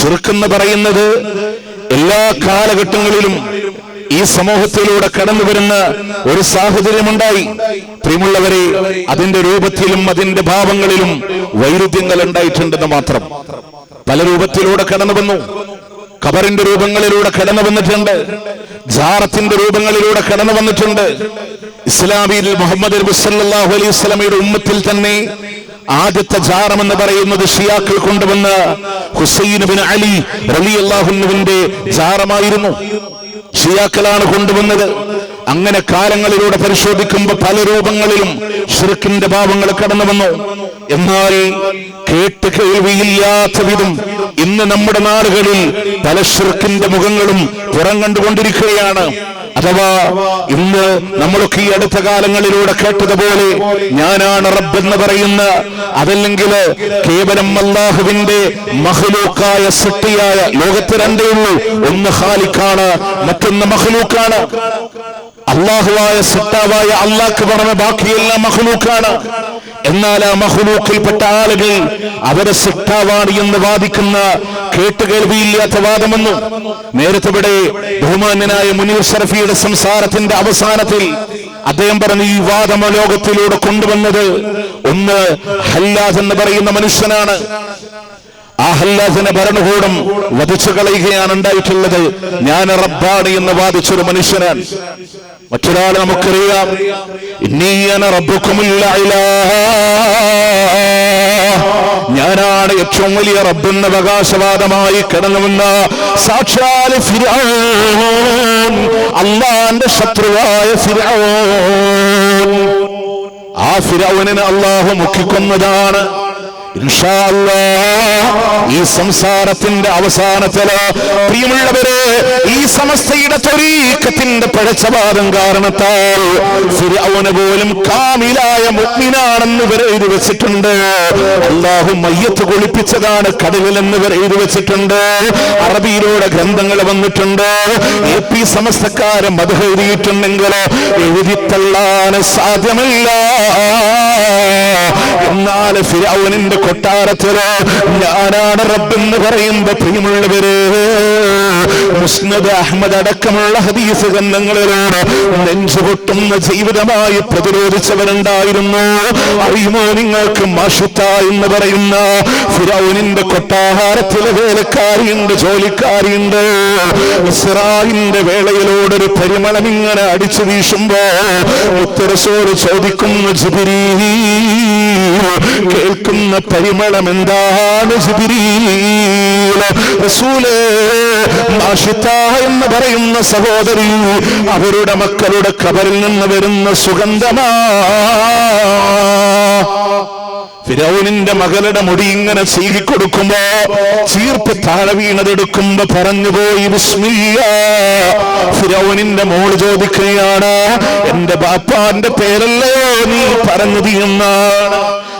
ഷിർക്കെന്ന് പറയുന്നത് എല്ലാ കാലഘട്ടങ്ങളിലും ഈ സമൂഹത്തിലൂടെ കടന്നു വരുന്ന ഒരു സാഹചര്യമുണ്ടായി. പ്രിയമുള്ളവരെ അതിന്റെ രൂപത്തിലും അതിന്റെ ഭാവങ്ങളിലും വൈരുദ്ധ്യങ്ങൾ ഉണ്ടായിട്ടുണ്ടെന്ന് മാത്രം. പല രൂപത്തിലൂടെ കടന്നു വന്നു. കബറിന്റെ രൂപങ്ങളിലൂടെ കടന്നു വന്നിട്ടുണ്ട്. ജാറത്തിന്റെ രൂപങ്ങളിലൂടെ കടന്നു വന്നിട്ടുണ്ട്. ഇസ്ലാമിയിൽ മുഹമ്മദ് അലൈഹി വസല്ലമയുടെ ഉമ്മത്തിൽ തന്നെ ആദ്യത്തെ ജാറം എന്ന് പറയുന്നത് ഷിയാക്കൾ കൊണ്ടുവന്ന ഹുസൈൻ അലി അള്ളാഹുവിന്റെ ജാറമായിരുന്നു. ഷിയാക്കളാണ് കൊണ്ടുവന്നത്. അങ്ങനെ കാലങ്ങളിലൂടെ പരിശോധിക്കുമ്പോൾ പല രൂപങ്ങളിലും ഷിർക്കിന്റെ ഭാവങ്ങൾ കടന്നു വന്നു. എന്നാൽ കേട്ട് കേൾവിയില്ലാത്ത വിധം ഇന്ന് നമ്മുടെ നാടുകളിൽ പല ഷിർക്കിന്റെ മുഖങ്ങളും പുറം കണ്ടുകൊണ്ടിരിക്കുകയാണ്. അഥവാ ഇന്ന് നമ്മളൊക്കെ ഈ അടുത്ത കാലങ്ങളിലൂടെ കേട്ടതുപോലെ ഞാനാണ് റബ്ബ് എന്ന് പറയുന്ന അതല്ലെങ്കിൽ കേവലം അള്ളാഹുവിന്റെ മഹലൂക്കായ സൃഷ്ടിയായ ലോകത്ത് രണ്ടേ ഉള്ളൂ. ഒന്ന് ഹാലിക്കാണ് മറ്റൊന്ന് മഹലൂക്കാണ്. അള്ളാഹുവായ സത്താവായ അള്ളാഹ് പറഞ്ഞ ബാക്കിയെല്ലാം മഹ്ലൂക്കാണ് എന്നാൽ ആ മഹ്ലൂക്കിൽപ്പെട്ട ആളുകൾ അവരെ സത്താവാണ് എന്ന് വാദിക്കുന്ന കേട്ടുകേൾവിയില്ലാത്ത വാദമെന്നു നേരത്തെ ഇവിടെ ബഹുമാന്യനായ മുനീർ ഷറഫിയുടെ സംസാരത്തിന്റെ അവസാനത്തിൽ അദ്ദേഹം പറഞ്ഞു ഈ വാദമ ലോകത്തിലൂടെ കൊണ്ടുവന്നത് ഒന്ന് ഹല്ലാസ് എന്ന് പറയുന്ന മനുഷ്യനാണ്. ആ ഹല്ലാസിനെ ഭരണകൂടം വധിച്ചു കളയുകയാണ് ഉണ്ടായിട്ടുള്ളത്. ഞാൻ റബ്ബാണ് എന്ന് വാദിച്ചൊരു മനുഷ്യനാണ് മറ്റൊരാൾ നമുക്കറിയാം. ഞാനാണ് ഏറ്റവും വലിയ റബ്ബെന്ന അവകാശവാദമായി കിടന്നുവെന്ന സാക്ഷാൽ അള്ളാന്റെ ശത്രുവായ ഫിർഔൻ ആ ഫിറൌനിനെ അള്ളാഹു മുക്കിക്കൊന്നതാണ്. ഈ സംസാരത്തിന്റെ അവസാനത്തിൽ പ്രിയമുള്ളവരെ ഈ സമസ്തയുടെ തൊരീക്കത്തിന്റെ പഴച്ചവാദം കാരണത്താൽ അവന് പോലും കാമിലായ മുഗ്മിനാണെന്ന് ഇവർ എഴുതി വെച്ചിട്ടുണ്ട്. അള്ളാഹു മയ്യത്ത് കുളിപ്പിച്ചതാണ് കടലിലെന്ന് വരെ എഴുതി വെച്ചിട്ടുണ്ട്. അറബിയിലൂടെ ഗ്രന്ഥങ്ങൾ വന്നിട്ടുണ്ട്. എ പി സമസ്തക്കാരൻ മത എഴുതിയിട്ടുണ്ടെങ്കിലോ എഴുതിത്തള്ളാൻ സാധ്യമല്ല. എന്നാൽ ഫിരാവുനിന്റെ കൊട്ടാരത്തിൽ ഞാനാണ് റബ്ബെന്ന് പറയുമ്പോ പ്രിയമുള്ളവര്. മുസ്നദ് അഹമ്മദ് അടക്കമുള്ള ഹദീസ് ഗ്രന്ഥങ്ങളിലാണ് നെഞ്ചുപൊട്ടുന്ന ജീവിതമായി പ്രതിരോധിച്ചവരുണ്ടായിരുന്നു. അറിയുമോ നിങ്ങൾക്ക് മാഷുത്ത എന്ന് പറയുന്ന ഫിറൌനിന്റെ കൊട്ടാരത്തിലെ വേലക്കാരിയുണ്ട് ജോലിക്കാരിയുണ്ട്. ഇസ്രായിന്റെ വേളയിലോടൊരു പരിമളം ഇങ്ങനെ അടിച്ചു വീശുമ്പോ ഉത്തരസോട് ചോദിക്കുന്നു ജിബിരീ. കേൾക്കുന്ന പരിമളം എന്താണ് എന്ന് പറയുന്ന സഹോദരി അവരുടെ മക്കളുടെ കബറിൽ നിന്ന് വരുന്ന സുഗന്ധമാ. ഫിരൗനിന്റെ മകളുടെ മുടി ഇങ്ങനെ ചീകിക്കൊടുക്കുമ്പോ ചീർപ്പ് താഴെ വീണതെടുക്കുമ്പോ പറഞ്ഞുപോയി വിസ്മിയ ഫിരൗനിന്റെ മോൾ ചോദിക്കുകയാണ് എന്റെ ബാപ്പാന്റെ പേരല്ലേ നീ പറഞ്ഞു എന്നാണ്?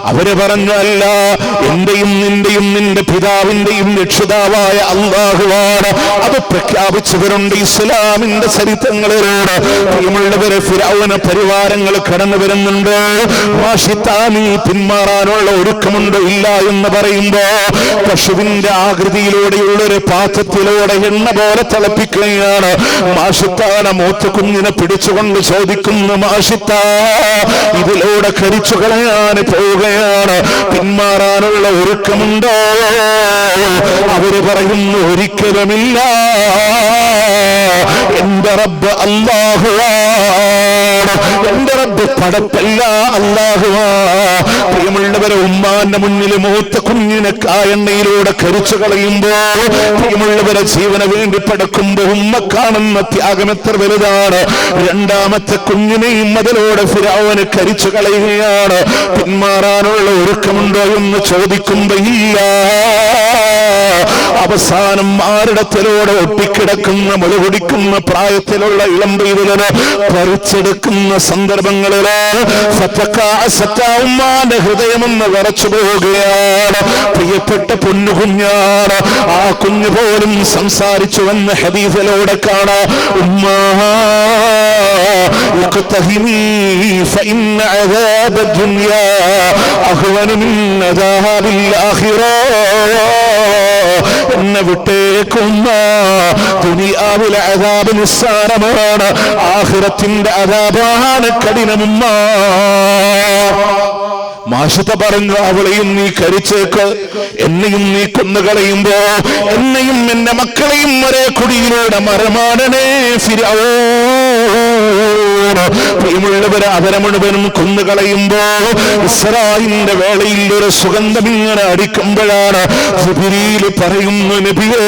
അവർ പറഞ്ഞു അല്ല എന്റെയും നിന്റെയും നിന്റെ പിതാവിന്റെയും രക്ഷിതാവായ അള്ളാഹുവാണ്. അത് പ്രഖ്യാപിച്ചവരുണ്ട് ഇസ്ലാമിന്റെ ചരിത്രങ്ങളിലൂടെ. പ്രിയമുള്ളവരെ ഫിരാവുന പരിവാരങ്ങൾ കടന്നു വരുന്നുണ്ട്. വാഷിത്താനി പിന്മാറാനുള്ള ഒരുക്കമുണ്ട് ഇല്ല എന്ന് പറയുമ്പോ പശുവിന്റെ ആകൃതിയിലൂടെയുള്ള ഒരു പാത്രത്തിലൂടെ എണ്ണ പോലെ തിളപ്പിക്കുകയാണ്. മാഷിത്താന മൂത്ത കുഞ്ഞിനെ പിടിച്ചുകൊണ്ട് ചോദിക്കുന്നു മാഷിത്ത ഇതിലൂടെ കരിച്ചു കളയാൻ പോവുകയാണ് പിന്മാറാനുള്ള ഒരുക്കമുണ്ടോ? അവർ പറയുന്നു ഒരിക്കലുമില്ല. എന്റെ റബ്ബ് അള്ളാഹുവാണ് റബ്ബ് പടപ്പല്ല അള്ളാഹുവാ പ്രിയമുള്ളവരെ ഉമ്മാന്റെ മുന്നിൽ മൂത്ത കുഞ്ഞിനെ കായെണ്ണയിലൂടെ കരിച്ചു കളയുമ്പോ പ്രിയമുള്ളവരെ ജീവന വേണ്ടി പടക്കുമ്പോ ഉമ്മ കാണുന്ന ത്യാഗം എത്ര വലുതാണ്. രണ്ടാമത്തെ കുഞ്ഞിനെയും അതിലൂടെ ഫിരാവന് കരിച്ചു കളയുകയാണ്. പിന്മാറാനുള്ള ഒരുക്കമുണ്ടോ എന്ന് ചോദിക്കുമ്പോ ഇല്ല. അവസാനം ആരിടത്തിലൂടെ ഒട്ടിക്കിടക്കുന്ന മുളകുടിക്കുന്ന പ്രായത്തിലുള്ള ഇളം പെയ്തലിന് പറിച്ചെടുക്കുന്ന സന്ദർഭങ്ങളില് സത്താവുമ്മാന്റെ ഹൃദയമെന്ന് വിറച്ചു പോവുകയാണ് പ്രിയപ്പെട്ട പൊന്നു കുഞ്ഞാണ് ആ കുഞ്ഞു പോലും സംസാരിച്ചു വന്ന ഹദീഫിലൂടെ കാണാ ഉമ്മാ اقتهمي فإن عذاب الدنيا أهون من عذاب الآخرة എന്ന വിട്ടേക്കുന്ന ദുനിയാവിലെ അതാബ് നിസ്സാരമാണ്. ആഹിറത്തിന്റെ അതാബാണ് കഠിനമുമ്മ. മാഷത്തെ പറഞ്ഞു അവളെയും നീ കരിച്ചേക്ക്. എന്നെയും നീ കൊന്നുകളയുമ്പോ എന്നെയും എന്റെ മക്കളെയും ഒരേ കുടിയിലൂടെ മരമാടണേ ഫിരവോ. പ്രിയമുള്ളവരെ അവരെ മുഴുവനും കൊന്നുകളയുമ്പോ ഇസ്രായിന്റെ വേളയിൽ ഒരു സുഗന്ധം ഇങ്ങനെ അടിക്കുമ്പോഴാണ് പറയുന്നു നബിയേ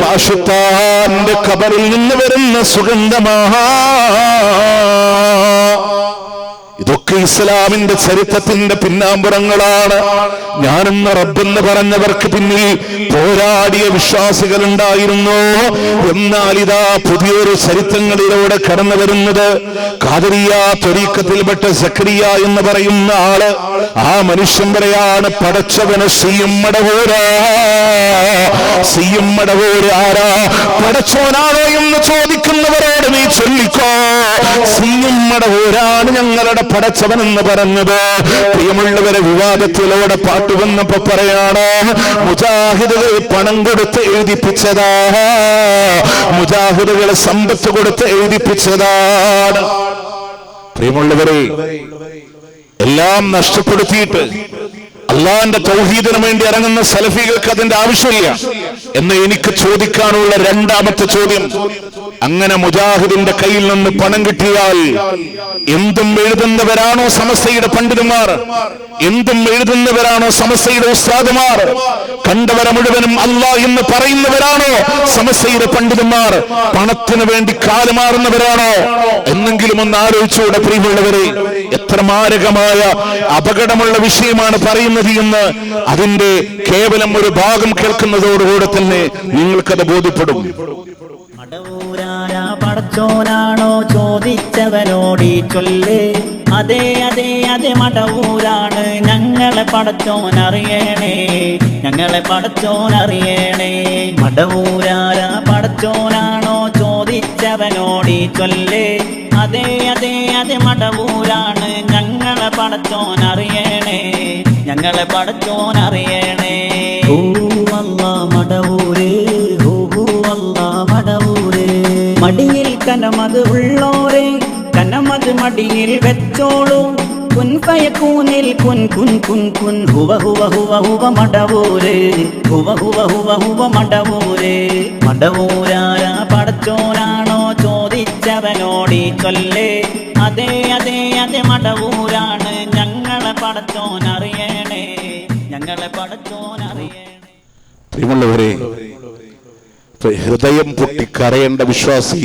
മാഷുത്താന്റെ കബറിൽ നിന്ന് വരുന്ന സുഗന്ധമാ. ഇതൊക്കെ ഇസ്ലാമിന്റെ ചരിത്രത്തിന്റെ പിന്നാമ്പുറങ്ങളാണ്. ഞാനെന്ന റബ്ബെന്ന് പറഞ്ഞവർക്ക് പിന്നിൽ പോരാടിയ വിശ്വാസികൾ ഉണ്ടായിരുന്നു എന്നാൽ ഇതാ പുതിയൊരു ചരിത്രങ്ങളിലൂടെ കടന്നു വരുന്നത് കാതരിയ തൊരീക്കത്തിൽപ്പെട്ട സക്രിയ എന്ന് പറയുന്ന ആൾ. ആ മനുഷ്യൻ വരെയാണ് പടച്ചവന് സിയും മടവൂരാ. ആരാ? പടച്ചോനാണോ എന്ന് ചോദിക്കുന്നവരോട് നീ ചൊല്ലിക്കോ. സിയും മടവൂരാണ് ഞങ്ങളുടെ പടച്ചവൻ എന്ന് പറഞ്ഞത്. പ്രിയമുള്ളവരെ വിവാദത്തിലൂടെ പാട്ട് വന്നപ്പോ പറയാണ് മുജാഹിദുകൾ പണം കൊടുത്ത് എഴുതിപ്പിച്ചതാ. മുജാഹിദുകളെ സമ്പത്ത് കൊടുത്ത് എഴുതിപ്പിച്ചതാണ് പ്രിയമുള്ളവരെ എല്ലാം നഷ്ടപ്പെടുത്തിയിട്ട് അള്ളാന്റെ തൗഹീദിന് വേണ്ടി ഇറങ്ങുന്ന സലഫികൾക്ക് അതിന്റെ ആവശ്യമില്ല. എന്ന് എനിക്ക് ചോദിക്കാനുള്ള രണ്ടാമത്തെ ചോദ്യം അങ്ങനെ മുജാഹിദിന്റെ കയ്യിൽ നിന്ന് പണം കിട്ടിയാൽ എന്തും എഴുതുന്നവരാണോ സമസ്തയുടെ പണ്ഡിതന്മാർ? എന്തും എഴുതുന്നവരാണോ സമസ്തയുടെ ഉസ്താദുമാർ? കണ്ടവരെ മുഴുവനും അല്ല എന്ന് പറയുന്നവരാണോ സമസ്തയുടെ പണ്ഡിതന്മാർ? പണത്തിന് വേണ്ടി കാലുമാറുന്നവരാണോ എന്നെങ്കിലും ഒന്ന് ആലോചിച്ചുകൂടെ പ്രിയമുള്ളവരെ. എത്ര മാരകമായ അപകടമുള്ള വിഷയമാണ് പറയുന്നത്. എന്ന് അതിന്റെ കേവലം ഒരു ഭാഗം കേൾക്കുന്നതോടുകൂടെ തന്നെ നിങ്ങൾക്കത് ബോധ്യപ്പെടും. പടച്ചോനാണോ ചോദിച്ചവനോടി ചൊല്ലേ. അതെ അതെ അതെ മടവൂരാണ്. ഞങ്ങളെ പടച്ചോൻ അറിയണേ ഞങ്ങളെ പടച്ചോൻ അറിയണേ മടവൂരായ പടച്ചോനാണോ ചോദിച്ചവനോടി ചൊല്ലേ. അതെ അതെ അതെ മടവൂരാണ്. ഞങ്ങളെ പടച്ചോൻ അറിയണേ ഞങ്ങളെ പടച്ചോൻ അറിയണേ. ഓ അല്ല മടവൂരേ ഓ അല്ല മടവൂരേ. മടിയിൽ കനമത് ഉള്ളോരെ കനമത് മടിയിൽ വെച്ചോളൂ. കുൻ പയക്കൂനിൽ കുൻ കുൻ കുൻ കുൻ ഹുവ ഹുവ ഹുവ ഹുവ മടവൂരേ. ഹുവ ഹുവ ഹുവ ഹുവ മടവൂരേ. മടവൂരാരാ പടച്ചോനാണോ ചോദിച്ചവനോടി ചൊല്ലേ. അതെ അതെ അതെ മടവൂരാണ് ഞങ്ങളെ പടച്ചോൻ അറിയണേ. പ്രിയമുള്ളവരെ ഹൃദയം പൊട്ടി കരയേണ്ട വിശ്വാസി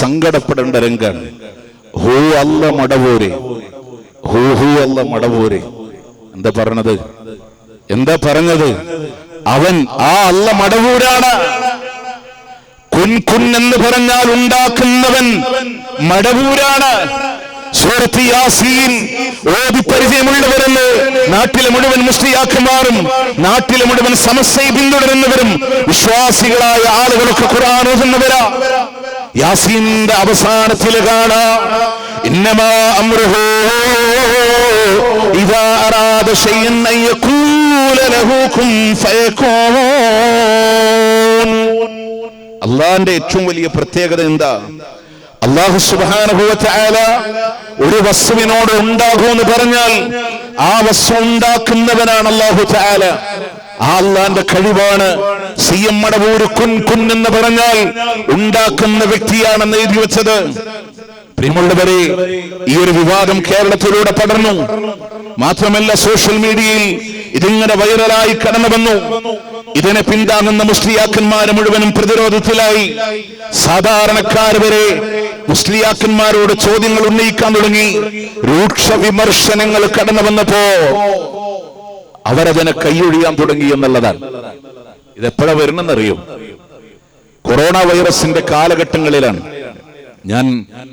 സങ്കടപ്പെടേണ്ട രംഗാണ്. ഹൂ അല്ല മടവൂരെ. ഹൂ ഹൂ അല്ല മടവൂരെ. എന്താ പറഞ്ഞത് എന്താ പറഞ്ഞത് അവൻ ആ അല്ല മടവൂരാണ്. കുൻ കുൻ എന്ന് പറഞ്ഞാൽ ഉണ്ടാക്കുന്നവൻ മടവൂരാണ്. സൂറത്ത് യാസീൻ ഓതി പരിചയമുള്ളവരെന്ന് നാട്ടിലെ മുഴുവൻ മുസ്ലിയാക്കന്മാരും നാട്ടിലെ മുഴുവൻ സമസ്യയെ പിന്തുടരുന്നവരും വിശ്വാസികളായ ആളുകളൊക്കെ ഖുർആൻ ഓതുന്നവരാ. യാസീന്റെ അവസാനത്തിൽ കാണാ ഇന്നമാ അമ്രുഹു ഫയകൂൻ അള്ളാന്റെ ഏറ്റവും വലിയ പ്രത്യേകത എന്താ? അള്ളാഹു സുബാനുഭവത്തായ ഒരു വസ്തുവിനോട് ഉണ്ടാകുമെന്ന് പറഞ്ഞാൽ ആ വസ്തു ഉണ്ടാക്കുന്നവനാണ് അള്ളാഹു താല ആ അള്ളാന്റെ കഴിവാണ്. സി എം മടവൂർ കുൻ കുൻ എന്ന് പറഞ്ഞാൽ ഉണ്ടാക്കുന്ന വ്യക്തിയാണെന്ന് എഴുതി വെച്ചത്. പ്രിയമുള്ളവരെ ഈ ഒരു വിവാദം കേരളത്തിലൂടെ പടർന്നു. മാത്രമല്ല സോഷ്യൽ മീഡിയയിൽ ഇതിങ്ങനെ വൈറലായി കടന്നു വന്നു. ഇതിനെ പിന്താങ്ങുന്ന മുസ്ലിയാക്കന്മാരെ മുഴുവനും പ്രതിരോധത്തിലായി. സാധാരണക്കാർ വരെ മുസ്ലിയാക്കന്മാരോട് ചോദ്യങ്ങൾ ഉന്നയിക്കാൻ തുടങ്ങി. രൂക്ഷ വിമർശനങ്ങൾ കടന്നു വന്നപ്പോ അവരതിനെ കൈയൊഴിയാൻ തുടങ്ങി എന്നുള്ളതാണ്. ഇതെപ്പോഴാ വരണമെന്നറിയും കൊറോണ വൈറസിന്റെ കാലഘട്ടങ്ങളിലാണ് ഞാൻ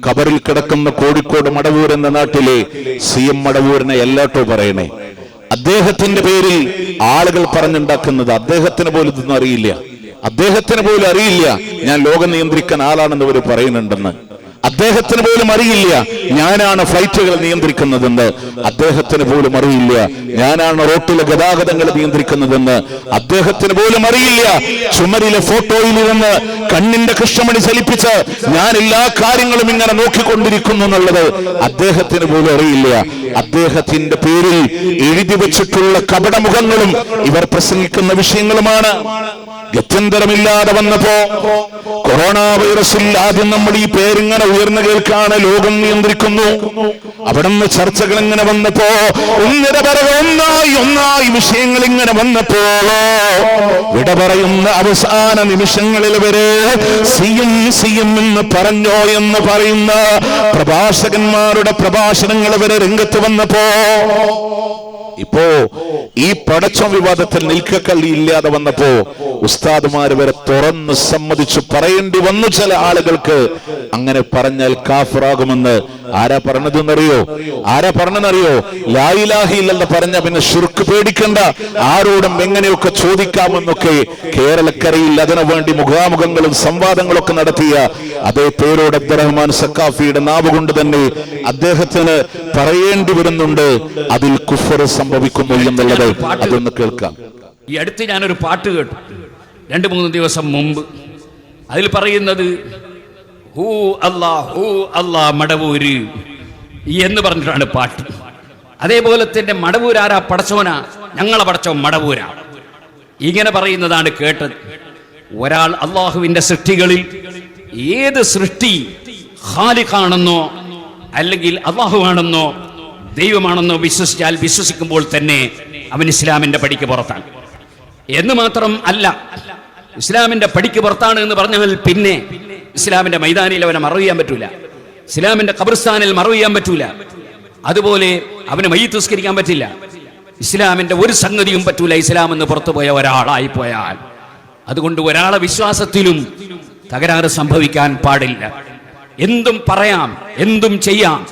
കബറിൽ കിടക്കുന്ന കോഴിക്കോട് മടവൂർ എന്ന നാട്ടിലെ സി എം മടവൂരിനെ എല്ലാട്ടോ പറയണേ. അദ്ദേഹത്തിന്റെ പേരിൽ ആളുകൾ പറഞ്ഞുണ്ടാക്കുന്നത് അദ്ദേഹത്തിന് പോലും ഇതൊന്നും അറിയില്ല. അദ്ദേഹത്തിന് പോലും അറിയില്ല. ഞാൻ ലോകം നിയന്ത്രിക്കാൻ ആളാണെന്ന് അവർ പറയുന്നുണ്ടെന്ന്. അദ്ദേഹത്തിന് പോലും അറിയില്ല. ഞാനാണ് ഫ്ലൈറ്റുകൾ നിയന്ത്രിക്കുന്നതെന്ന്. അദ്ദേഹത്തിന് പോലും അറിയില്ല. ഞാനാണ് റോട്ടിലെ ഗതാഗതങ്ങൾ നിയന്ത്രിക്കുന്നതെന്ന്. അദ്ദേഹത്തിന് പോലും അറിയില്ല. ചുമരിലെ ഫോട്ടോയിൽ നിന്ന് കണ്ണിന്റെ കൃഷ്ണമണി ചലിപ്പിച്ച് ഞാൻ എല്ലാ കാര്യങ്ങളും ഇങ്ങനെ നോക്കിക്കൊണ്ടിരിക്കുന്നു എന്നുള്ളത് അദ്ദേഹത്തിന് പോലും അറിയില്ല. അദ്ദേഹത്തിന്റെ പേരിൽ എഴുതി വെച്ചിട്ടുള്ള കപടമുഖങ്ങളും ഇവർ പ്രസംഗിക്കുന്ന വിഷയങ്ങളുമാണ്. ഗത്യന്തരമില്ലാതെ വന്നപ്പോ കൊറോണ വൈറസിൽ ആദ്യം നമ്മൾ ഈ പേരിങ്ങനെ ഉയർന്നു കേൾക്കാണ് ലോകം നിയന്ത്രിക്കുന്നു. അവിടെ നിന്ന് ചർച്ചകൾ ഇങ്ങനെ വന്നപ്പോ ഒന്നായി ഒന്നായി വിഷയങ്ങൾ ഇങ്ങനെ വന്നപ്പോ വിട പറയുന്ന അവസാന നിമിഷങ്ങളിൽ വരെ സിയും സിയും എന്ന് പറഞ്ഞോ എന്ന് പറയുന്ന പ്രഭാഷകന്മാരുടെ പ്രഭാഷണങ്ങൾ വരെ രംഗത്ത് വന്നപ്പോ ഇപ്പോ ഈ പടച്ചം വിവാദത്തിൽ നിൽക്കക്കള്ളി ഇല്ലാതെ വന്നപ്പോ ഉസ്താദുമാര് വരെ തുറന്ന് സമ്മതിച്ചു പറയേണ്ടി വന്നു ചില ആളുകൾക്ക്. അങ്ങനെ പറഞ്ഞാൽ കാഫറാകുമെന്ന് ആരാ പറഞ്ഞതെന്നറിയോ? ആരാ പറഞ്ഞെന്നറിയോ ലായിലാഹില്ലെന്ന് പറഞ്ഞ പിന്നെ ഷുർക്ക് പേടിക്കണ്ട. ആരോടും എങ്ങനെയൊക്കെ ചോദിക്കാമെന്നൊക്കെ കേരളക്കരയിൽ അതിനു വേണ്ടി മുഖാമുഖങ്ങളും സംവാദങ്ങളൊക്കെ നടത്തിയ അതേ പേരോട് അബ്ദുറഹ്മാൻ സക്കാഫിയുടെ നാവ് കൊണ്ട് തന്നെ അദ്ദേഹത്തിന് പറയേണ്ടി വരുന്നുണ്ട്. അതിൽ കുഫർ സംഭവിക്കുന്നു എന്നുള്ളത് അതൊന്ന് കേൾക്കാം. ഈ അടുത്ത് ഞാനൊരു പാട്ട് കേട്ടു. രണ്ട് മൂന്ന് ദിവസം മുമ്പ്. അതിൽ പറയുന്നത് ഹൂ അല്ലാ ഹൂ അല്ലാ മടവൂര് എന്ന് പറഞ്ഞിട്ടാണ് പാട്ട്. അതേപോലെ തന്നെ മടവൂരാരാ പടച്ചോനാ ഞങ്ങളെ പടച്ചോ മടവൂരാ. ഇങ്ങനെ പറയുന്നതാണ് കേട്ടത്. ഒരാൾ അള്ളാഹുവിന്റെ സൃഷ്ടികളിൽ ഏത് സൃഷ്ടി ഹാലിഖാണെന്നോ അല്ലെങ്കിൽ അള്ളാഹുവാണെന്നോ ദൈവമാണെന്നോ വിശ്വസിച്ചാൽ വിശ്വസിക്കുമ്പോൾ തന്നെ അവൻ ഇസ്ലാമിന്റെ പടിക്ക് പുറത്താണ്. എന്ന് മാത്രം അല്ല ഇസ്ലാമിന്റെ പടിക്ക് പുറത്താണ് എന്ന് പറഞ്ഞാൽ പിന്നെ ഇസ്ലാമിന്റെ മൈതാനിയിൽ അവനെ മറവ് ചെയ്യാൻ പറ്റൂല. ഇസ്ലാമിന്റെ ഖബർസ്ഥാനിൽ മറവ് ചെയ്യാൻ പറ്റൂല. അതുപോലെ അവന് മയ്യത്തുസ്കരിക്കാൻ പറ്റില്ല. ഇസ്ലാമിന്റെ ഒരു സംഗതിയും പറ്റൂല ഇസ്ലാം എന്ന് പുറത്തുപോയ ഒരാളായി പോയാൽ. അതുകൊണ്ട് ഒരാളെ വിശ്വാസത്തിലും തകരാറ് സംഭവിക്കാൻ പാടില്ല. എന്തും പറയാം എന്തും ചെയ്യാം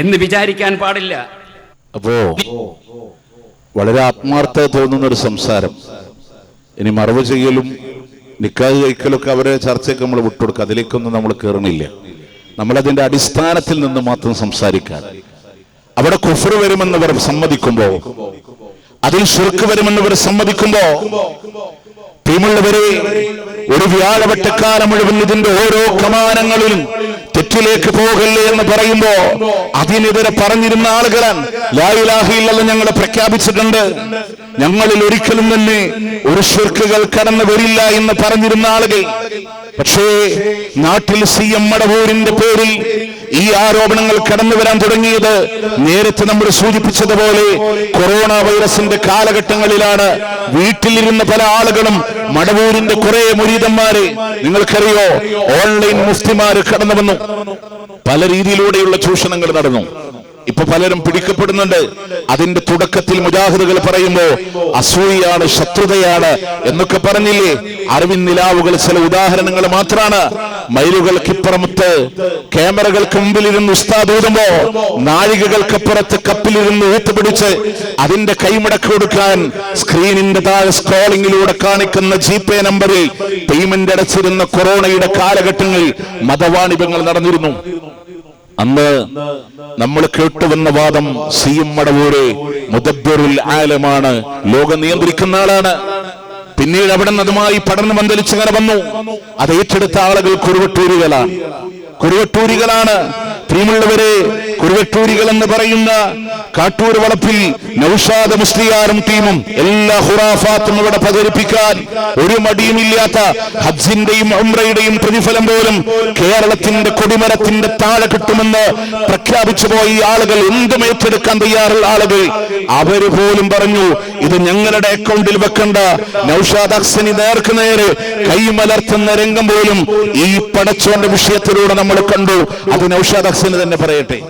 എന്ന് വിചാരിക്കാൻ പാടില്ല. അപ്പോ വളരെ ആത്മാർത്ഥത തോന്നുന്ന ഒരു സംസാരം. ഇനി മറവ് ചെയ്യലും നിക്കാഹ് കഴിക്കലൊക്കെ അവരെ ചർച്ചയൊക്കെ നമ്മൾ വിട്ടുകൊടുക്കുക. അതിലേക്കൊന്നും നമ്മൾ കയറണില്ല നമ്മളതിന്റെ അടിസ്ഥാനത്തിൽ നിന്ന് മാത്രം സംസാരിക്കാൻ. അവിടെ കുഫർ വരുമെന്ന് ഇവർ സമ്മതിക്കുമ്പോ അതിൽ ഷുർക്ക് വരുമെന്ന് ഇവർ സമ്മതിക്കുമ്പോ പ്രിയമുള്ളവരെ ഒരു വ്യാഴവട്ടക്കാലം മുഴുവൻ ഇതിന്റെ ഓരോ കമാനങ്ങളിലും തെറ്റിലേക്ക് പോകല്ലേ എന്ന് പറയുമ്പോ അതിനെതിരെ പറഞ്ഞിരുന്ന ആളുകളാണ്. ലായിലാഹില്ലെന്ന് ഞങ്ങൾ പ്രഖ്യാപിച്ചിട്ടുണ്ട്. ഞങ്ങളിൽ ഒരിക്കലും തന്നെ ഒരു ഷിർക്കുകൾ കടന്നു വരില്ല എന്ന് പറഞ്ഞിരുന്ന ആളുകൾ. പക്ഷേ നാട്ടിൽ സി എം മടവൂരിന്റെ പേരിൽ ഈ ആരോപണങ്ങൾ കടന്നു വരാൻ തുടങ്ങിയത് നേരത്തെ നമ്മൾ സൂചിപ്പിച്ചതുപോലെ കൊറോണ വൈറസിന്റെ കാലഘട്ടങ്ങളിലാണ്. വീട്ടിലിരുന്ന പല ആളുകളും മടവൂരിന്റെ കുറെ മുരീതന്മാര് നിങ്ങൾക്കറിയോ? ഓൺലൈൻ മുസ്ലിമാര് കടന്നു വന്നു. പല രീതിയിലൂടെയുള്ള ചൂഷണങ്ങൾ നടന്നു. ഇപ്പൊ പലരും പിടിക്കപ്പെടുന്നുണ്ട്. അതിന്റെ തുടക്കത്തിൽ മുജാഹിദുകൾ പറയുമ്പോ അസൂയാണ് ശത്രുതയാണ് എന്നൊക്കെ പറഞ്ഞില്ലേ? അറിവിൻ നിലാവുകൾ ചില ഉദാഹരണങ്ങൾ മാത്രമാണ് മയിലുകൾക്കിപ്പുറമത്ത് ക്യാമറകൾക്ക് മുമ്പിലിരുന്ന് ഉസ്താദ് ഊതുമ്പോ നാഴികകൾക്കപ്പുറത്ത് കപ്പിലിരുന്ന് ഊത്തുപിടിച്ച് അതിന്റെ കൈമുടക്ക് കൊടുക്കാൻ സ്ക്രീനിന്റെ താഴെ സ്ക്രോളിംഗിലൂടെ കാണിക്കുന്ന ജി പേ നമ്പറിൽ പേയ്മെന്റ് അടച്ചിരുന്ന കൊറോണയുടെ കാലഘട്ടങ്ങളിൽ മതവാണിഭങ്ങൾ നടന്നിരുന്നു. അന്ന് നമ്മൾ കേട്ടുവന്ന വാദം സി എം മടവൂരെ മുദബ്ബറുൽ ആലമാണ്. ലോകം നിയന്ത്രിക്കുന്ന ആളാണ്. പിന്നീട് അവിടെ നിന്ന് അതുമായി പഠനം പന്തലിച്ചങ്ങനെ വന്നു. അത് ഏറ്റെടുത്ത ആളുകൾ കുറുവട്ടൂരികളാണ്. കുറുവട്ടൂരികളാണ്. പ്രിയമുള്ളവരെ കുറുവട്ടൂരികൾ എന്ന് പറയുന്ന കാട്ടൂർ വളപ്പിൽ നൌഷാദ് മുസ്ലിയാരും ടീമും എല്ലാ ഹുറാഫാത്തും ഇവിടെ പ്രചരിപ്പിക്കാൻ ഒരു മടിയുമില്ലാത്ത ഹജ്ജിന്റെയും ഉംറയുടെയും പ്രതിഫലം പോലും കേരളത്തിന്റെ കൊടിമരത്തിന്റെ താഴെ കിട്ടുമെന്ന് പ്രഖ്യാപിച്ചു പോയി ആളുകൾ എന്തും ഏറ്റെടുക്കാൻ തയ്യാറുള്ള ആളുകൾ അവർ പോലും പറഞ്ഞു ഇത് ഞങ്ങളുടെ അക്കൗണ്ടിൽ വെക്കണ്ട. നൌഷാദ് അക്സനി നേർക്ക് നേരെ കൈമലർത്തുന്ന രംഗം പോലും ഈ പടച്ചോന്റെ വിഷയത്തിലൂടെ നമ്മൾ കണ്ടു. അത് നൌഷാദ് അക്സന് തന്നെ പറയട്ടെ.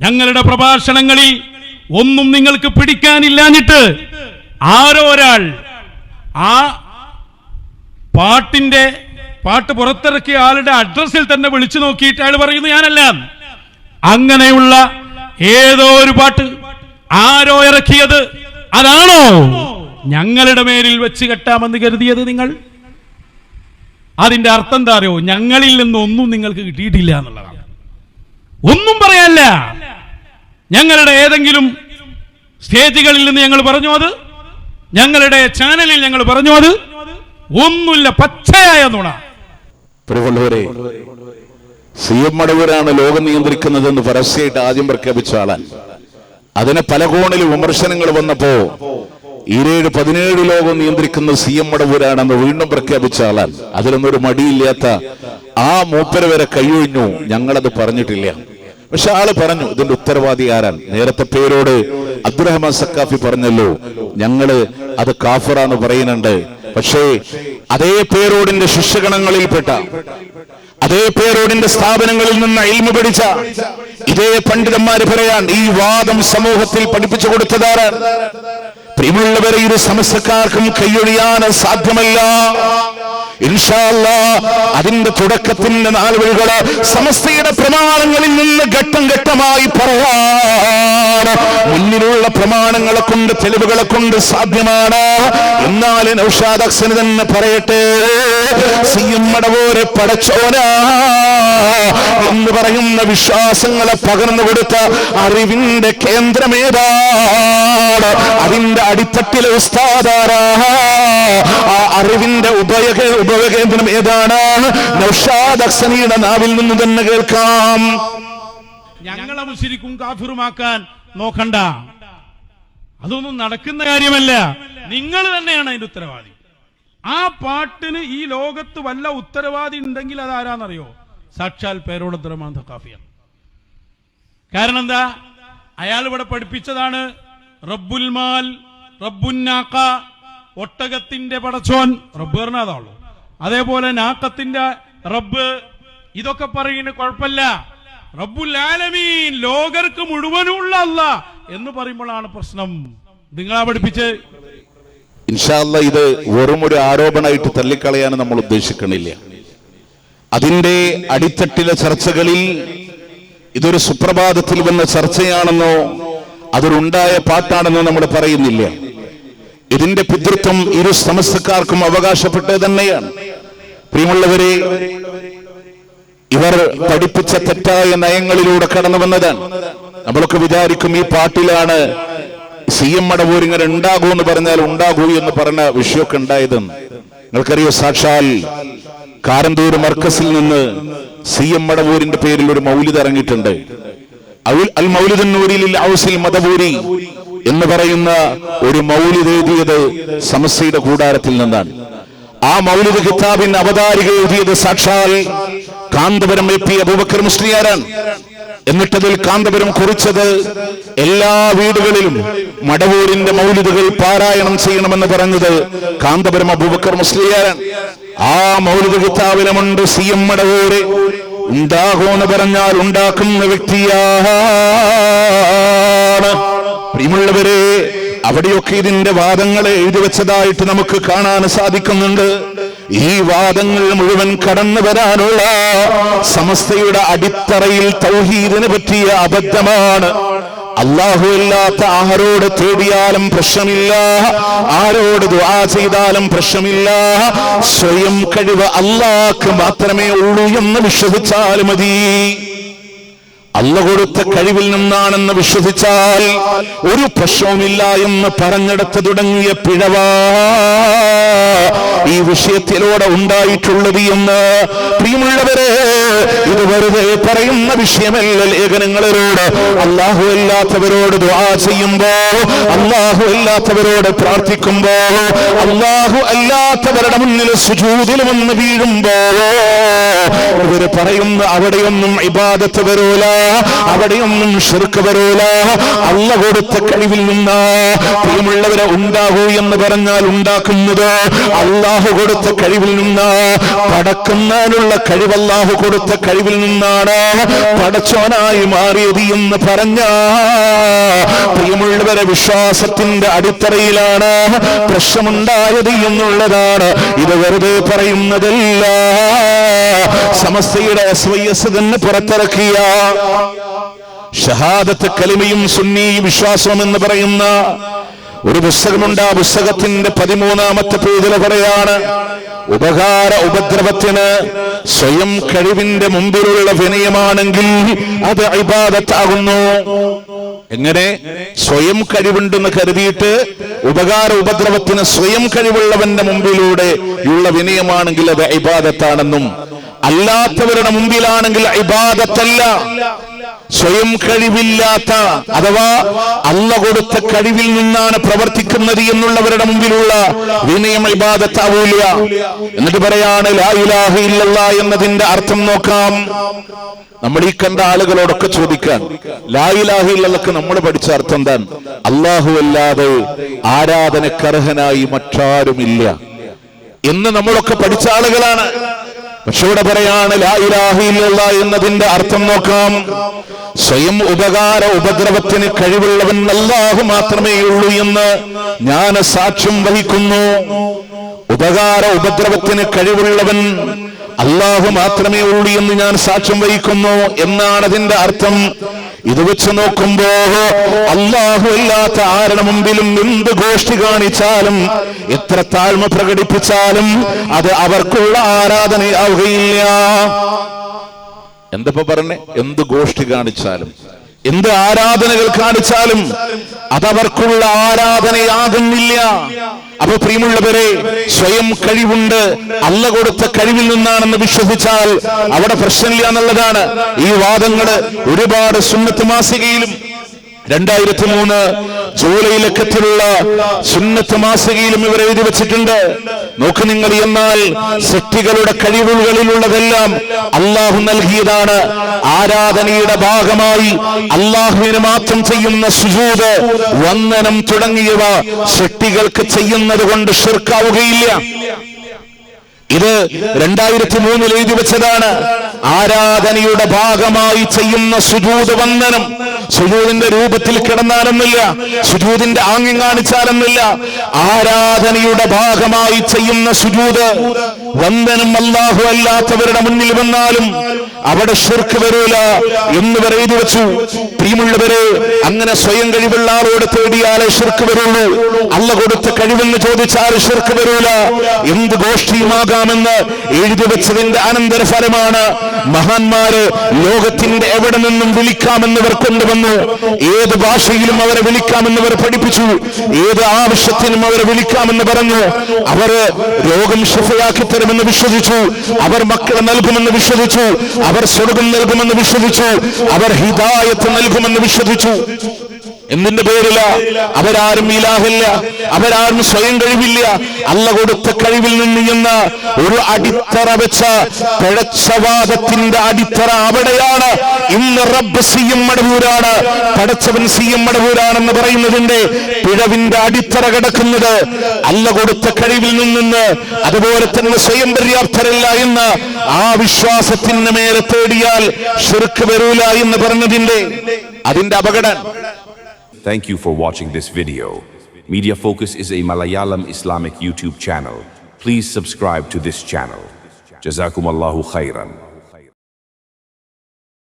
ഞങ്ങളുടെ പ്രഭാഷണങ്ങളിൽ ഒന്നും നിങ്ങൾക്ക് പിടിക്കാനില്ലാഞ്ഞിട്ട് ആരോ ഒരാൾ ആ പാട്ടിന്റെ പാട്ട് പുറത്തിറക്കിയ ആളുടെ അഡ്രസ്സിൽ തന്നെ വിളിച്ചു നോക്കിയിട്ട് അയാൾ പറയുന്നു ഞാനല്ല. അങ്ങനെയുള്ള ഏതോ ഒരു പാട്ട് ആരോ ഇറക്കിയത് അതാണോ? ഞങ്ങളുടെ മേലിൽ വെച്ച് കെട്ടാമെന്ന് കരുതിയത് നിങ്ങൾ? അതിന്റെ അർത്ഥം എന്താ അറിയോ? ഞങ്ങളിൽ നിന്നൊന്നും നിങ്ങൾക്ക് കിട്ടിയിട്ടില്ല എന്നുള്ളതാണ്. ഒന്നും പറയാനില്ല. ഞങ്ങളുടെ ഏതെങ്കിലും സ്റ്റേജുകളിൽ നിന്ന് ഞങ്ങൾ പറഞ്ഞു അത്? ഞങ്ങളുടെ ചാനലിൽ ഞങ്ങൾ പറഞ്ഞു അത്? ഒന്നുമില്ല പച്ചയായ നുണ. പ്രിയമുള്ളവരെ സി എം മടവൂരാണ് ലോകം നിയന്ത്രിക്കുന്നതെന്ന് പരസ്യമായിട്ട് ആദ്യം പ്രഖ്യാപിച്ച അതിനെ അതിന് പല കോണിൽ വിമർശനങ്ങൾ വന്നപ്പോ ഇരേഴ് പതിനേഴ് ലോകം നിയന്ത്രിക്കുന്ന സി എം മടവൂരാണെന്ന് വീണ്ടും പ്രഖ്യാപിച്ച ആളാൻ അതിലൊന്നും മടിയില്ലാത്ത ആ മൂപ്പര വരെ കൈയൊഴിഞ്ഞു ഞങ്ങളത് പറഞ്ഞിട്ടില്ല. പക്ഷെ ആൾ പറഞ്ഞു ഇതിന്റെ ഉത്തരവാദി ആരാൻ നേരത്തെ പേരോട് അബ്ദുറഹ്മാൻ സക്കാഫി പറഞ്ഞല്ലോ ഞങ്ങൾ അത് കാഫറാന്ന് പറയുന്നുണ്ട്. പക്ഷേ അതേ പേരോടിന്റെ ശിഷ്യഗണങ്ങളിൽപ്പെട്ട അതേ പേരോടിന്റെ സ്ഥാപനങ്ങളിൽ നിന്ന് ഇൽമ പഠിച്ച ഇതേ പണ്ഡിതന്മാര് പറയാൻ ഈ വാദം സമൂഹത്തിൽ പഠിപ്പിച്ചു കൊടുത്തതാരാണ് പ്രിയമുള്ളവരെ ഇത് സമസ്തക്കാർക്കും കൈയൊഴിയാൻ സാധ്യമല്ല. അതിന്റെ തുടക്കത്തിന്റെ നാളുകൾ സമസ്തയുടെ പ്രമാണങ്ങളിൽ നിന്ന് ഘട്ടം ഘട്ടമായി പറയാൻ. മുന്നിലുള്ള പ്രമാണങ്ങളെ കൊണ്ട് തെളിവുകളെ കൊണ്ട് സാധ്യമാണ്. എന്നാൽ നൗഷാദ് തന്നെ പറയട്ടെ സിയും മടവൂരെ പടച്ചോന. എന്ന് പറയുന്ന വിശ്വാസങ്ങളെ പകർന്നു കൊടുത്ത അറിവിന്റെ കേന്ദ്രമേതാണ് അതിന്റെ അടിത്തട്ടിലെ ഉസ്താദാരാ? ആ അറിവിന്റെ ഉപയോഗ ഉപയോഗേന്ദ്രം ഏതാണ്? നൗഷാദ് നാവിൽ നിന്ന് തന്നെ കേൾക്കാം. ഞങ്ങളെ മുസ്ലിക്കും കാഫിറുമാക്കാൻ നോക്കണ്ട. അതൊന്നും നടക്കുന്ന കാര്യമല്ല. നിങ്ങൾ തന്നെയാണ് അതിന്റെ ഉത്തരവാദി. ആ പാട്ടിന് ഈ ലോകത്ത് വല്ല ഉത്തരവാദി ഉണ്ടെങ്കിൽ അത് ആരാന്നറിയോ സാക്ഷാൽ പേരോടത്തരമാൻ ഖാഫിയാണ് കാരണം എന്താ? അയാൾ ഇവിടെ പഠിപ്പിച്ചതാണ് റബ്ബുൽ മാൽ റബ്ബുന്നാക്ക ഒട്ടകത്തിന്റെ പടച്ചോൻ റബ്ബ് പറഞ്ഞ അതാണല്ലോ. അതേപോലെ നാക്കത്തിന്റെ റബ്ബ് ഇതൊക്കെ പറയുന്നത് കുഴപ്പമില്ല. റബ്ബുൽ ആലമീൻ ലോകർക്ക് മുഴുവനുള്ള അല്ല എന്ന് പറയുമ്പോഴാണ് പ്രശ്നം. നിങ്ങളാ പഠിപ്പിച്ച്? ഇൻഷാല്ല ഇത് വെറും ഒരു ആരോപണമായിട്ട് തള്ളിക്കളയാൻ നമ്മൾ ഉദ്ദേശിക്കണില്ല. അതിന്റെ അടിത്തട്ടിലെ ചർച്ചകളിൽ ഇതൊരു സുപ്രഭാതത്തിൽ വന്ന ചർച്ചയാണെന്നോ അതൊരുണ്ടായ പാട്ടാണെന്നോ നമ്മൾ പറയുന്നില്ല. ഇതിന്റെ പിതൃത്വം ഇരു സമസ്തക്കാർക്കും അവകാശപ്പെട്ടത് തന്നെയാണ്. പ്രിയമുള്ളവരെ ഇവർ പഠിപ്പിച്ച തെറ്റായ നയങ്ങളിലൂടെ കടന്നു വന്നതാണ്. നമ്മളൊക്കെ വിചാരിക്കും ഈ പാട്ടിലാണ് സി എം മടവൂരിങ്ങനെ ഉണ്ടാകൂ എന്ന് പറഞ്ഞാൽ ഉണ്ടാകൂ എന്ന് പറഞ്ഞ വിഷയമൊക്കെ ഉണ്ടായതെന്ന്. നിങ്ങൾക്കറിയോ സാക്ഷാൽ കാരന്തൂർ മർക്കസിൽ നിന്ന് സി എം മടവൂരിന്റെ പേരിൽ ഒരു മൗലിദ് ഇറങ്ങിയിട്ടുണ്ട്. അൽ മൗലിദൂരിൽ ഔസിൽ മദബൂരി എന്ന് പറയുന്ന ഒരു മൗലിദ് എഴുതിയത് സമസ്യയുടെ കൂടാരത്തിൽ നിന്നാണ്. ആ മൗലിദ് കിതാബിന്റെ അവതാരിക എഴുതിയത് സാക്ഷാൽ കാന്തപുരം എ പി അബൂബക്കർ മുസ്ലിയാരാണ്. എന്നിട്ടതിൽ കാന്തപുരം കുറിച്ചത് എല്ലാ വീടുകളിലും മടവൂരിന്റെ മൗലിദുകൾ പാരായണം ചെയ്യണമെന്ന് പറഞ്ഞത് കാന്തപുരം അബൂബക്കർ മുസ്ലിയാരാണ്. ആ മൗലിക കിതാബിലുമുണ്ട് സി എം മടവൂര്. ഉണ്ടാകുമെന്ന് പറഞ്ഞാൽ ഉണ്ടാക്കുന്ന വ്യക്തിയാണ്. പ്രിയമുള്ളവരെ അവിടെയൊക്കെ ഇതിന്റെ വാദങ്ങളെ എഴുതി വെച്ചതായിട്ട് നമുക്ക് കാണാൻ സാധിക്കുന്നുണ്ട്. ഈ വാദങ്ങൾ മുഴുവൻ കടന്നു വരാനുള്ള സമസ്തയുടെ അടിത്തറയിൽ തൗഹീദിനെ പറ്റിയ അബദ്ധമാണ്. അല്ലാത്ത ആരോട് തേടിയാലും പ്രശ്നമില്ല. ആരോട് ദുആ ചെയ്താലും പ്രശ്നമില്ല. സ്വയം കഴിവ് അള്ളാഹ്ക്ക് മാത്രമേ ഉള്ളൂ എന്ന് വിശ്വസിച്ചാൽ മതി. അല്ല കൊടുത്ത കഴിവിൽ നിന്നാണെന്ന് വിശ്വസിച്ചാൽ ഒരു പ്രശ്നവുമില്ല എന്ന് പറഞ്ഞെടുത്ത് തുടങ്ങിയ പിഴവാ ഈ വിഷയത്തിലൂടെ ഉണ്ടായിട്ടുള്ളത് എന്ന് പ്രിയമുള്ളവരെ ഇത് വെറുതെ പറയുന്ന വിഷയമല്ല ലേഖനങ്ങളോട് അള്ളാഹു അല്ലാത്തവരോട് ദുആ ചെയ്യുമ്പോ അള്ളാഹു അല്ലാത്തവരോട് പ്രാർത്ഥിക്കുമ്പോ അള്ളാഹു അല്ലാത്തവരുടെ മുന്നിൽ സുജൂതിൽ വന്ന് വീഴുമ്പോ ഇവർ പറയുന്ന അവിടെയൊന്നും ഇബാദത്ത് വരൂല. അവിടെയൊന്നും ഷിർക്ക് വരൂല. അല്ല കൊടുത്ത കഴിവിൽ നിന്ന് പ്രിയമുള്ളവരെ ഉണ്ടാകൂ എന്ന് പറഞ്ഞാൽ ഉണ്ടാക്കുന്നത് അള്ളാഹു കൊടുത്ത കഴിവിൽ നിന്ന്. പടക്കുന്നതിനുള്ള കഴിവ് അള്ളാഹു കൊടുത്ത കഴിവിൽ നിന്നാണ് പടച്ചോനായി മാറിയത് എന്ന് പറഞ്ഞ പ്രിയമുള്ളവരെ വിശ്വാസത്തിന്റെ അടിത്തറയിലാണ് പ്രശ്നമുണ്ടായത് എന്നുള്ളതാണ്. ഇത് വെറുതെ പറയുന്നതല്ല. സമസ്തയുടെ എസ് വൈ എസ് തന്നെ പുറത്തിറക്കിയ ഷഹാദത്ത് കലിമയും സുന്നി വിശ്വാസം എന്ന് പറയുന്ന ഒരു പുസ്തകമുണ്ട്. ആ പുസ്തകത്തിന്റെ പതിമൂന്നാമത്തെ പേജിൽ പറയാണ് ഉപകാര ഉപദ്രവത്തിന് സ്വയം കഴിവിന്റെ മുമ്പിലുള്ള വിനയമാണെങ്കിൽ അത് അഭിബാധത്താകുന്നു എങ്ങനെ? സ്വയം കഴിവുണ്ടെന്ന് കരുതിയിട്ട് ഉപകാര ഉപദ്രവത്തിന് സ്വയം കഴിവുള്ളവന്റെ മുമ്പിലൂടെ ഉള്ള വിനയമാണെങ്കിൽ അത് ഇബാദത്താണെന്നും അല്ലാത്തവരുടെ മുമ്പിലാണെങ്കിൽ ഇബാദത്തല്ല. സ്വയം കഴിവില്ലാത്ത അഥവാ അല്ല കൊടുത്ത കഴിവിൽ നിന്നാണ് പ്രവർത്തിക്കുന്നത് എന്നുള്ളവരുടെ മുമ്പിലുള്ള വിനയം ഇബാദത്താവൂല. എന്നിട്ട് പറയാണ് എന്നതിന്റെ അർത്ഥം നോക്കാം. നമ്മൾ ഈ കണ്ട ആളുകളോടൊക്കെ ചോദിക്കാൻ ലാ ഇലാഹ ഇല്ലല്ലക്ക് നമ്മൾ പഠിച്ച അർത്ഥം എന്താണ്? അള്ളാഹു അല്ലാതെ ആരാധനക്കർഹനായി മറ്റാരുമില്ല. എന്ന് നമ്മളൊക്കെ പഠിച്ച ആളുകളാണ്. പക്ഷെ ഇവിടെ പറയാണ് എന്നതിന്റെ അർത്ഥം നോക്കാം. സ്വയം ഉപകാര ഉപദ്രവത്തിന് കഴിവുള്ളവൻ അല്ലാഹു മാത്രമേ ഉള്ളൂ എന്ന് ഞാൻ സാക്ഷ്യം വഹിക്കുന്നു. ഉപകാര ഉപദ്രവത്തിന് കഴിവുള്ളവൻ അല്ലാഹു മാത്രമേ ഉള്ളൂ എന്ന് ഞാൻ സാക്ഷ്യം വഹിക്കുന്നു എന്നാണ് അതിന്റെ അർത്ഥം. ഇത് വെച്ച് നോക്കുമ്പോ അല്ലാഹു അല്ലാത്ത ആരുടെ മുമ്പിലും എന്ത് ഗോഷ്ടി കാണിച്ചാലും എത്ര താഴ്മ പ്രകടിപ്പിച്ചാലും അത് അവർക്കുള്ള ആരാധനയാവുകയില്ല. എന്തപ്പോ പറഞ്ഞേ? എന്ത് ഗോഷ്ടി കാണിച്ചാലും എന്ത് ആരാധനകൾ കാണിച്ചാലും അതവർക്കുള്ള ആരാധനയാകുന്നില്ല. അപ്പൊ പ്രിയമുള്ളവരെ സ്വയം കഴിവുണ്ട്. അല്ല കൊടുത്ത കഴിവിൽ നിന്നാണെന്ന് വിശ്വസിച്ചാൽ അവിടെ പ്രശ്നമില്ല എന്നുള്ളതാണ്. ഈ വാദങ്ങൾ ഒരുപാട് സുന്നത്ത് മാസികയിലും രണ്ടായിരത്തി മൂന്ന് ജൂലൈ ലക്കത്തിലുള്ള സുന്നത്ത് മാസികയിലും ഇവർ എഴുതി വെച്ചിട്ടുണ്ട്. നോക്ക് നിങ്ങൾ എന്നാൽ സൃഷ്ടികളുടെ കഴിവുകളിലുള്ളതെല്ലാം അള്ളാഹു നൽകിയതാണ്. ആരാധനയുടെ ഭാഗമായി അള്ളാഹുവിന് മാത്രം ചെയ്യുന്ന സുജൂത് വന്ദനം തുടങ്ങിയവ സൃഷ്ടികൾക്ക് ചെയ്യുന്നത് കൊണ്ട് ഷിർക്കാവുകയില്ല ഇത് രണ്ടായിരത്തി മൂന്നിൽ എഴുതി വെച്ചതാണ്. ആരാധനയുടെ ഭാഗമായി ചെയ്യുന്ന സുജൂത് വന്ദനം. സുജൂതിന്റെ രൂപത്തിൽ കിടന്നാലെന്നില്ല സുജൂതിന്റെ ആംഗ്യം കാണിച്ചാലെന്നില്ല ആരാധനയുടെ ഭാഗമായി ചെയ്യുന്ന സുജൂത് വന്ദനം അല്ലാഹു അല്ലാത്തവരുടെ മുന്നിൽ വന്നാലും അവിടെ ഷിർക്ക് വരൂല എന്ന് പറയുന്നു വെച്ചു. പ്രിയമുള്ളവരെ അങ്ങനെ സ്വയം കഴിവുള്ള ആളോട് തേടിയാലേ ഷിർക്ക് വരുള്ളൂ. അല്ല കൊടുത്ത കഴിവെന്ന് ചോദിച്ചാൽ ഷിർക്ക് വരൂല. എന്ത് ഗോഷ്ഠിയുമാകാമെന്ന് എഴുതി വെച്ചതിന്റെ അനന്തരഫലമാണ് മഹാന്മാര് ലോകത്തിന്റെ എവിടെ നിന്നും വിളിക്കാമെന്നവർ കൊണ്ടുവന്നു. ഏത് ഭാഷയിലും അവരെ വിളിക്കാമെന്നവർ പഠിപ്പിച്ചു. ഏത് ആവശ്യത്തിനും അവരെ വിളിക്കാമെന്ന് പറഞ്ഞു. അവർ രോഗം ശുഭയാക്കി തരുമെന്ന് വിശ്വസിച്ചു. അവർ മക്കളെ നൽകുമെന്ന് വിശ്വസിച്ചു. അവർ സ്വർഗം നൽകുമെന്ന് വിശ്വസിച്ചു. അവർ ഹിദായത്ത് നൽകുമെന്ന് വിശ്വസിച്ചു. എന്തിന്റെ പേരില്ല അവരാരും ഇലാഹില്ല. അവരാരും സ്വയം കഴിവില്ല. അല്ല കൊടുത്ത കഴിവിൽ നിന്ന് എന്ന ഒരു അടിത്തറ വെച്ച പിഴച്ചവാദത്തിന്റെ അടിത്തറ അവിടെയാണ്. ഇന്ന് റബ്ബ് സി എം മടവൂരാണ്. പടച്ചവൻ സി എം മടവൂരാണെന്ന് പറയുന്നതിന്റെ പിഴവിന്റെ അടിത്തറ കിടക്കുന്നത് അല്ല കൊടുത്ത കഴിവിൽ നിന്ന് അതുപോലെ തന്നെ സ്വയം പര്യാപ്തരല്ല എന്ന് ആ വിശ്വാസത്തിന് മേലെ തേടിയാൽ ശുരുക്ക് വരൂല എന്ന് പറഞ്ഞതിന്റെ അതിന്റെ അപകടം. Thank you for watching this video. Media Focus is a Malayalam Islamic YouTube channel. Please subscribe to this channel. Jazakum Allahu khairan.